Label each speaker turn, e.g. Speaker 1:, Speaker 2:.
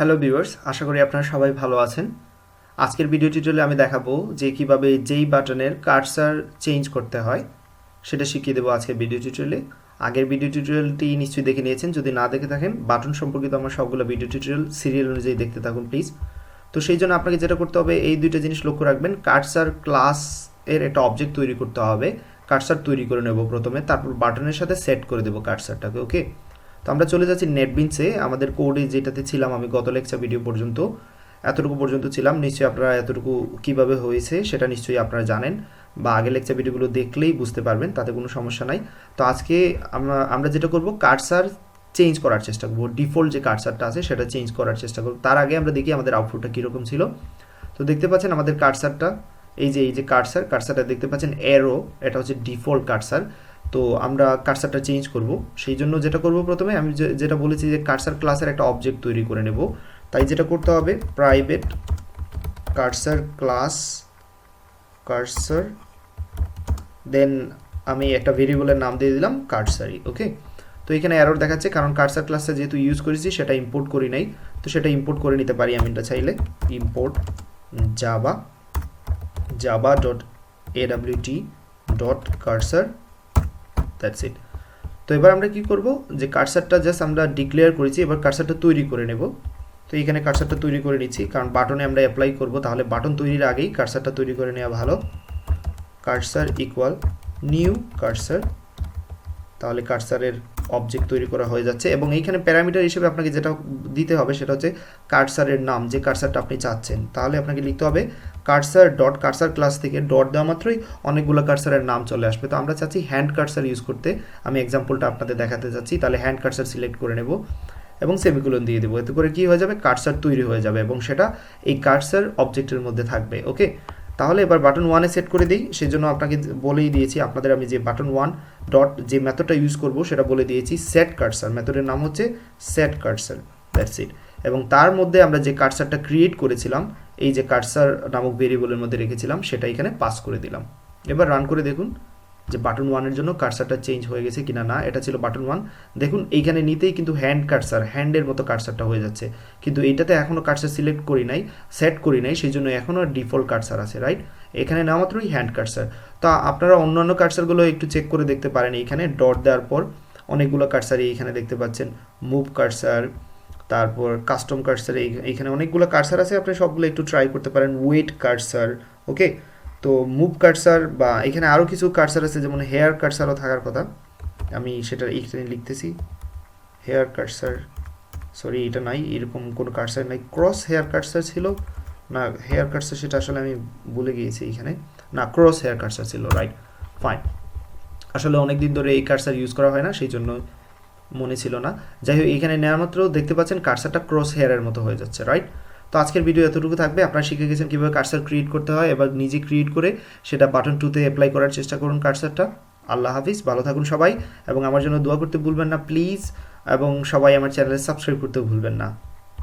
Speaker 1: Hello viewers আশা করি আপনারা সবাই ভালো আছেন। আজকের ভিডিও টিউটোরিয়ালে আমি দেখাবো যে কীভাবে যেই বাটনের কার্সার চেঞ্জ করতে হয়, সেটা শিখিয়ে দেবো আজকের ভিডিও টিউটোরিয়ালে আগের ভিডিও টিউটোরিয়ালটি নিশ্চয়ই দেখে নিয়েছেন, যদি না দেখে থাকেন, বাটন সম্পর্কিত আমার সবগুলো ভিডিও টিউটোরিয়াল সিরিয়াল অনুযায়ী দেখতে থাকুন প্লিজ তো সেই জন্য আপনাকে যেটা করতে হবে, এই দুইটা জিনিস লক্ষ্য রাখবেন কার্সার ক্লাস এর একটা অবজেক্ট তৈরি করতে হবে কার্সার তৈরি করে নেব প্রথমে, তারপর বাটনের সাথে সেট করে দেবো কার্সারটাকে ওকে তো আমরা চলে যাচ্ছি নেটবিনসে আমাদের কোডে যেটাতে ছিলাম আমি গত লেকচার ভিডিও পর্যন্ত, এতটুকু পর্যন্ত ছিলাম। নিশ্চয়ই আপনারা এতটুকু কীভাবে হয়েছে সেটা নিশ্চয়ই আপনারা জানেন বা আগে লেকচার ভিডিওগুলো দেখলেই বুঝতে পারবেন, তাতে কোনো সমস্যা নাই। তো আজকে আমরা আমরা যেটা করব কার্সার চেঞ্জ করার চেষ্টা করব। ডিফল্ট যে কার্সারটা আছে সেটা চেঞ্জ করার চেষ্টা করব। তার আগে আমরা দেখি আমাদের আউটপুটটা কীরকম ছিল। তো দেখতে পাচ্ছেন আমাদের কার্সারটা এই যে এই যে কার্সার কার্সারটা দেখতে পাচ্ছেন এরো এটা হচ্ছে ডিফল্ট কার্সার তো আমরা কার্সারটা চেঞ্জ করব। সেই জন্য যেটা করব প্রথমে, আমি যেটা বলেছি যে কার্সার ক্লাসের একটা অবজেক্ট তৈরি করে নেব। তাই যেটা করতে হবে private cursor class cursor then আমি একটা ভেরিয়েবলের নাম দিয়ে দিলাম কার্সারি ওকে তো এখানে এরর দেখাচ্ছে, কারণ কার্সার ক্লাসটা যেহেতু ইউজ করেছি, সেটা ইম্পোর্ট করি নাই। তো সেটা ইম্পোর্ট করে নিতে পারি আমি এটা চাইলে। Import Java Java dot AWT dot cursor that's it তো এবার আমরা কি করব? যে কার্সারটা জাস্ট আমরা ডিক্লেয়ার করেছি, এবার কার্সারটা তৈরি করে নেব। তো এখানে কার্সারটা তৈরি করে নিচ্ছি, কারণ বাটনে আমরা অ্যাপ্লাই করব, তাহলে বাটন তৈরির আগেই কার্সারটা তৈরি করে নেওয়া ভালো। কার্সার ইকুয়াল নিউ কার্সার তাহলে কার্সারের অবজেক্ট তৈরি করা হয়ে যাচ্ছে। এবং এইখানে প্যারামিটার হিসেবে আপনাকে যেটা দিতে হবে, সেটা হচ্ছে কার্সারের নাম, যে কার্সারটা আপনি চাচ্ছেন। তাহলে আপনাকে লিখতে হবে কার্সার ডট কার্সার ক্লাস থেকে ডট দেওয়া মাত্রই অনেকগুলো কার্সারের নাম চলে আসবে। তো আমরা চাচ্ছি হ্যান্ড কার্সার ইউজ করতে। আমি এক্সাম্পলটা আপনাদের দেখাতে চাচ্ছি, তাহলে হ্যান্ড কার্সার সিলেক্ট করে নেব এবং সেমিকুলন দিয়ে দেবো। এতে করে কি হয়ে যাবে? কার্সার তৈরি হয়ে যাবে এবং সেটা এই কার্সার অবজেক্টের মধ্যে থাকবে ওকে তাহলে এবার বাটন ওয়ানে সেট করে দিই। সেই জন্য আপনাকে বলেই দিয়েছি, আপনাদের আমি যে বাটন ওয়ান ডট যে মেথডটা ইউজ করব, সেটা বলে দিয়েছি সেট কার্সার মেথডের নাম হচ্ছে সেট কার্সার দ্যাটস ইট এবং তার মধ্যে আমরা যে কার্সারটা ক্রিয়েট করেছিলাম এই যে কার্সার নামক ভেরিয়েবলের মধ্যে রেখেছিলাম, সেটা এখানে পাস করে দিলাম। এবার রান করে দেখুন যে বাটন ওয়ানের জন্য কার্সারটা চেঞ্জ হয়ে গেছে কিনা। না, এটা ছিল বাটন ওয়ান দেখুন, এইখানে নিতেই কিন্তু হ্যান্ড কার্সার হ্যান্ডের মতো কার্সারটা হয়ে যাচ্ছে। কিন্তু এইটাতে এখনও কার্সার সিলেক্ট করি নাই সেট করি নাই, সেই জন্য এখনও ডিফল্ট কার্সার আছে রাইট এখানে না মাত্রই হ্যান্ড কার্সার তা আপনারা অন্যান্য কার্সারগুলো একটু চেক করে দেখতে পারেন। এইখানে ডট দেওয়ার পর অনেকগুলো কার্সারই এইখানে দেখতে পাচ্ছেন। মুভ কার্সার তারপর কাস্টম কার্সার এইখানে অনেকগুলো কার্সার আছে, আপনি সবগুলো একটু ট্রাই করতে পারেন ওয়েট কার্সার ওকে তো মুভ কার্সার বা এখানে আরও কিছু কার্সার আছে, যেমন হেয়ার কার্সারও থাকার কথা। আমি সেটা এইখানে লিখতেছি হেয়ার কার্সার সরি এটা নাই, এরকম কোনো কার্সার নাই। ক্রস হেয়ার কার্সার ছিল, না হেয়ার কার্সার সেটা আসলে আমি ভুলে গিয়েছি এখানে না ক্রস হেয়ার কার্সার ছিল রাইট ফাইন আসলে অনেক দিন ধরে এই কার্সার ইউজ করা হয় না, সেই জন্য মনে ছিল না। যাই হোক এখানে নেওয়ার মাত্র দেখতে পাচ্ছেন কার্সারটা ক্রস হেয়ারের মতো হয়ে যাচ্ছে রাইট তো আজকের ভিডিও এতটুকু থাকবে। আপনারা শিখে গেছেন কীভাবে কার্সার ক্রিয়েট করতে হয় এবার নিজে ক্রিয়েট করে সেটা বাটন টুতে অ্যাপ্লাই করার চেষ্টা করুন কার্সারটা আল্লাহ হাফিজ, ভালো থাকুন সবাই এবং আমার জন্য দোয়া করতে ভুলবেন না প্লিজ এবং সবাই আমার চ্যানেলে সাবস্ক্রাইব করতেও ভুলবেন না।